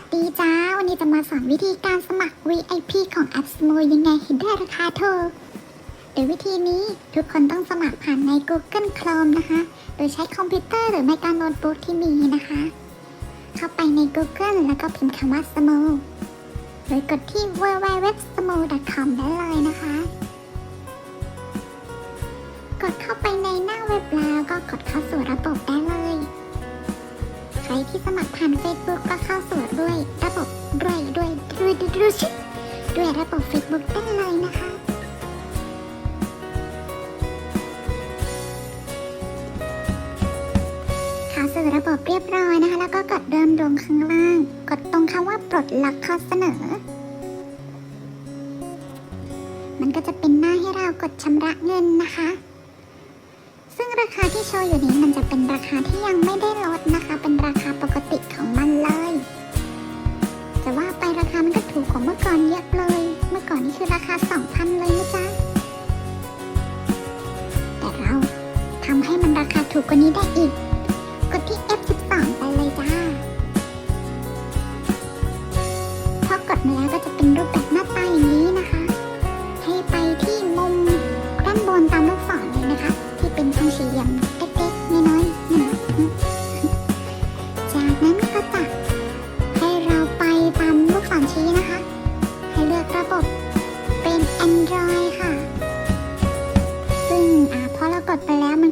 วัสดีจ้า วันนี้จะมาสอนวิธีการสมัคร VIP ของแอปสโมยังไงให้ได้ราคาถูกโดยวิธีนี้ทุกคนต้องสมัครผ่านใน Google Chrome นะคะ โดยใช้คอมพิวเตอร์หรือไม่ก็โน้ตบุ๊กที่มีนะคะ เข้าไปใน Google แล้วก็พิมพ์คำว่าสโมโดยกดที่ www.smo.com ได้เลย ครที่สมัครผ่าน Facebook ก็เข้าสู่ด้วยระบบด้วยด้วยด้วยด้วยด้วยระบบ Facebook ได้เลยนะคะเข้าสู่ระบบเรียบร้อยนะคะ แล้วก็กดเดิมลงข้างล่าง กดตรงคำว่าปลดล็อกข้อเสนอ มันก็จะเป็นหน้าให้เรากดชำระเงินนะคะ ราคาที่โชว์อยู่นี้มันจะเป็นราคาที่ยังไม่ได้ลดนะคะ เป็นราคาปกติของมันเลย แต่ว่าไปราคามันก็ถูกกว่าเมื่อก่อนเยอะเลย เมื่อก่อนนี่คือราคา 2,000 เลยนะจ๊ะ แต่เราทำให้มันราคาถูกกว่านี้ได้อีก กดที่ F12 ไปเลยจ้า พอกดมาแล้วก็จะเป็นรูป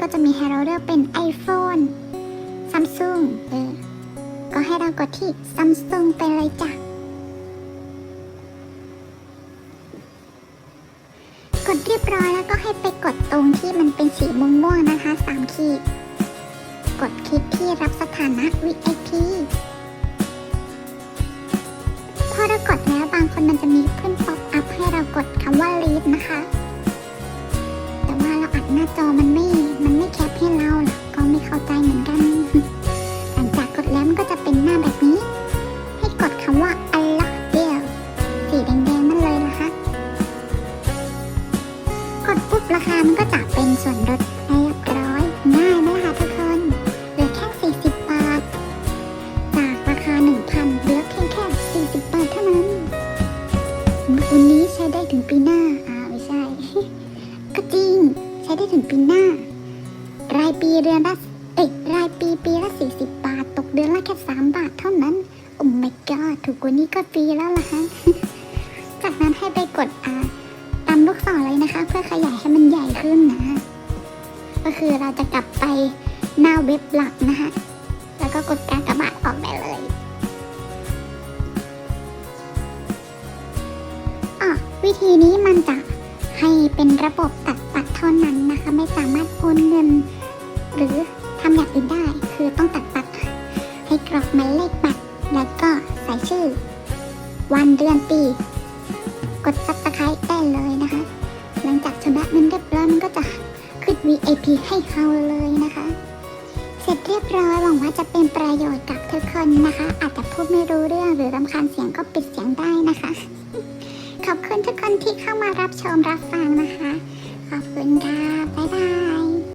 ก็จะมีให้เราเลือกเป็น iPhone Samsung เออก็ให้เรากดที่ Samsung ไปเลยจ้ะ กดเรียบร้อยแล้วก็ให้ไปกดตรงที่มันเป็นสีม่วงๆนะคะสามขีด กดคลิกที่รับสถานะ VIP พอเรากดแล้วบางคนมันจะมี จริง ใช้ได้ถึงปีหน้า รายปีเดือนละเอ้ยรายปีปีละ40 บาท ตกเดือนละแค่ 3 บาทเท่านั้น โอ้ my god ถูกกว่านี้ก็ปีแล้วล่ะฮะ จากนั้นให้ไปกดอ่าตามลูกศรเลยนะคะ เพื่อขยายให้มันใหญ่ขึ้นนะ ก็คือเราจะกลับไปหน้าเว็บหลักนะคะแล้วก็กดการกระบาดออกได้เลยอะวิธีนี้มันจะ ให้เป็นระบบตัดบัตรเท่านั้นนะคะ ไม่สามารถโอนเงิน หรือทำอย่างอื่นได้ คือต้องตัดบัตรให้กรอกหมายเลขบัตร แล้วก็ใส่ชื่อ วันเดือนปี กด subscribe ได้เลยนะคะ หลังจากชำระเงินเรียบร้อยมันก็จะขึ้น VIP ให้เขาเลยนะคะ เสร็จเรียบร้อยหวังว่าจะเป็นประโยชน์กับทุกคนนะคะ อาจจะพูดไม่รู้เรื่องหรือรำคาญเสียงก็ปิดเสียงได้ มารับชมรับฟังนะคะ ขอบคุณค่ะ